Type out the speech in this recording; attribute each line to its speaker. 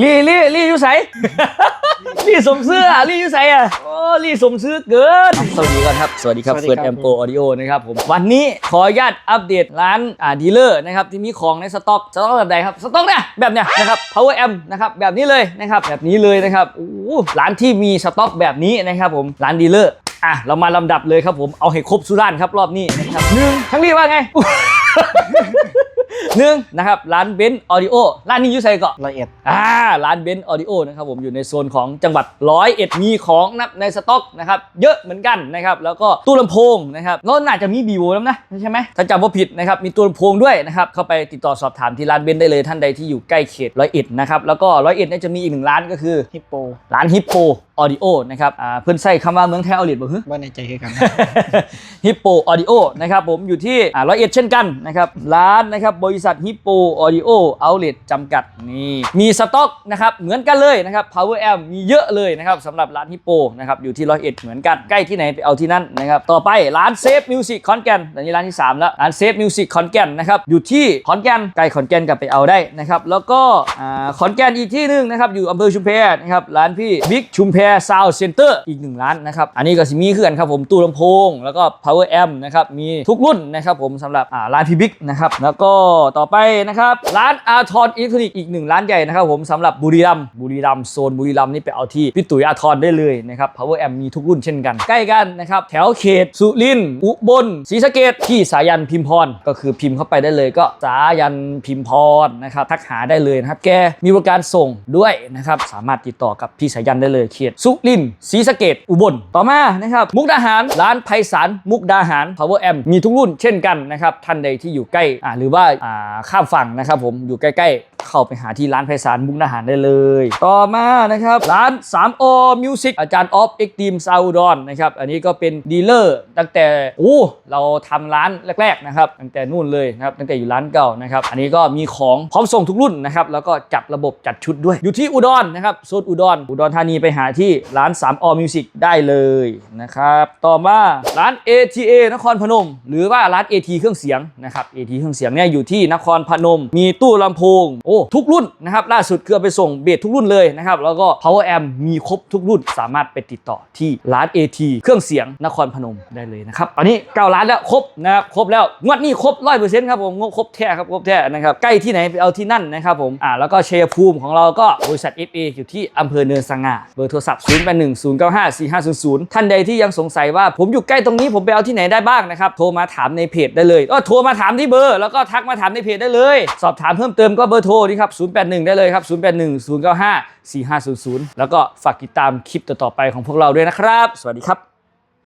Speaker 1: ลี่ลี่ลี่อยู่ไส ลี่สมเสื้อลี่อยู่ไสอะโอ้ลี่สมซื้อเกินสวัสดีก่อนครับสวัสดีครับ
Speaker 2: สวัสดี
Speaker 1: เฟิร์ส
Speaker 2: ครั
Speaker 1: แอบมโปออดิโอนะครับผมวันนี้ขออนุญาตอัปเดตร้านอ่าดีลเลอร์นะครับที่มีของในสต็อกสต็อกแบบใดครับสต็อกเนี่ยแบบเนี้ยนะครับ power amp นะครับแบบนี้เลยนะครับแบบนี้เลยนะครับโอ้โหร้านที่มีสต็อกแบบนี้นะครับผมร้านดีลเลอร์อะเรามาลำดับเลยครับผมเอาให้ครบสุรานครับรอบนี้นะครับหนึ่งทั้งนี้ว่าไง หนึ่งนะครับร้านเบนซ์ออดิโอร้านนี้อยู่ไสเกาะ
Speaker 2: ละเอียด
Speaker 1: อ่าร้านเบนซ์ออดิโอนะครับผมอยู่ในโซนของจังหวัดร้อยเอ็ดมีของนับในสต็อกนะครับเยอะเหมือนกันนะครับแล้วก็ตู้ลำโพงนะครับแล้วน่าจะมีบีโวแล้วนะใช่ไหมถ้าจำว่าผิดนะครับมีตู้ลำโพงด้วยนะครับเข้าไปติดต่อสอบถามที่ร้านเบนซ์ได้เลยท่านใดที่อยู่ใกล้เขตร้อยเอ็ดนะครับแล้วก็ร้อยเอ็ดเนี่ยจะมีอีกหนึ่งร้านก็คือ
Speaker 2: ฮิปโป
Speaker 1: ร้านฮิปโปออดิโอนะครับอ่าเพื่อนใส่คำว่าเมืองไทยเอาเลียดบ่ฮึ
Speaker 2: ว่าในใจคือกัน
Speaker 1: ฮิปโปออดิโอนะครับผมอยู่ที่ร้อยเอ็ดเช่นกันนะครับร้านนะครับบริษัทฮิปโปออดิโอเอาเลทจำกัดนี่มีสต็อกนะครับเหมือนกันเลยนะครับ Power Amp มีเยอะเลยนะครับสำหรับร้านฮิปโปนะครับอยู่ที่ร้อยเอ็ดเหมือนกันใกล้ที่ไหนไปเอาที่นั่นนะครับต่อไปร้านเซฟมิวสิกขอนแก่นอันนี้ร้านที่ 3 แล้วร้านเซฟมิวสิกขอนแก่นนะครับอยู่ที่ขอนแก่นใกล้ขอนแก่นกับไปเอาได้นะครับแล้วก็อ่าขอนแก่นอีกที่หนึงนะครับอยู่อำเภอชุมแพนะครับร้านพี่บิ๊กชุมแพซาวเซ็นเตอร์อีกหนึ่งร้านนะครับ อันนี้ก็สิมีเขื่อนครับผมตู้ลำโพง แล้วก็ power amp นะครับ มีทุกรุ่นนะครับผมสำหรับร้านพีบิ๊กนะครับ แล้วก็ต่อไปนะครับ ร้านอาทรอิเล็กทรอนิกส์อีกหนึ่งร้านใหญ่นะครับผมสำหรับบุรีรัมย์บุรีรัมย์โซนบุรีรัมย์นี่ไปเอาที่พี่ตุ๋ยอาทรได้เลยนะครับ power amp มีทุกรุ่นเช่นกัน ใกล้กันนะครับแถวเขตสุรินทร์อุบลศรีสะเกดที่สายันพิมพรก็คือพิมพ์เข้าไปได้เลย ก็สายันพิมพรนะครับทักหาได้เลยนะครับแกมีบริการส่งด้วยนะครับสามารถติดต่อกับพี่สายันได้เลยเขตสุรินทร์ศรีสะเกดอุบล ต่อมานะครับ มุกดาหาร ร้านไพศาล มุกดาหาร power amp มีทุกรุ่นเช่นกันนะครับ ท่านใดที่อยู่ใกล้หรือว่าอ่าข้ามฝั่งนะครับผมอยู่ใกล้ๆ เข้าไปหาที่ร้านไพศาลมุกดาหารได้เลย ต่อมานะครับ ร้าน 3 o Music อาจารย์ออฟเอ็กตีมซาวดอนนะครับ อันนี้ก็เป็นดีลเลอร์ตั้งแต่โอ้เราทำร้านแรก ๆ นะครับ ตั้งแต่นู่นเลยนะครับตั้งแต่อยู่ร้านเก่านะครับ อันนี้ก็มีของพร้อมส่งทุกรุ่นนะครับ แล้วก็จัดระบบจัดชุดด้วย อยู่ที่อุดรนะครับโซนอุดรอุดรธานีไปหาที่ร้าน 3 o Music ได้เลยนะครับต่อมาร้าน ATA นครพนม หรือว่าร้าน AT เครื่องเสียงนะครับ AT เครื่องเสียงเนี่ยอยู่ที่นครพนม มีตู้ลำโพงโอ้ทุกรุ่นนะครับล่าสุดคือไปส่งเบสทุกรุ่นเลยนะครับแล้วก็ power amp มีครบทุกรุ่นสามารถไปติดต่อที่ร้าน AT เครื่องเสียงนครพนมได้เลยนะครับตอนนี้9ร้านแล้วครบนะครับครบแล้วงวดนี้ครบร้อยเปอร์เซ็นต์ครับผมงบครบแท้ครับครบแท้นะครับใกล้ที่ไหนไปเอาที่นั่นนะครับผมอ่าแล้วก็เชียร์ภูมิของเราก็บริษัท FA อยู่ที่อำเภอเนินสง่าเบอร์โทรศัพท์ 0 8 1 0 9 5 4 5 0 0 ท่านใดที่ยังสงสัยว่าผมอยู่ใกล้ตรงนี้ผมไปเอาที่ไหนได้บ้างนะครับโทรมาถามในเพจได้เลยก็โทรมาถามที่เบอร์ แล้วก็ทักมาถามในเพจได้เลย สอบถามเพิ่มเติมก็เบอร์โทรนี่ครับ 081 ได้เลยครับ 081 095 4500 แล้วก็ฝากติดตามคลิปต่อๆไปของพวกเราด้วยนะครับ สวัสดีครับ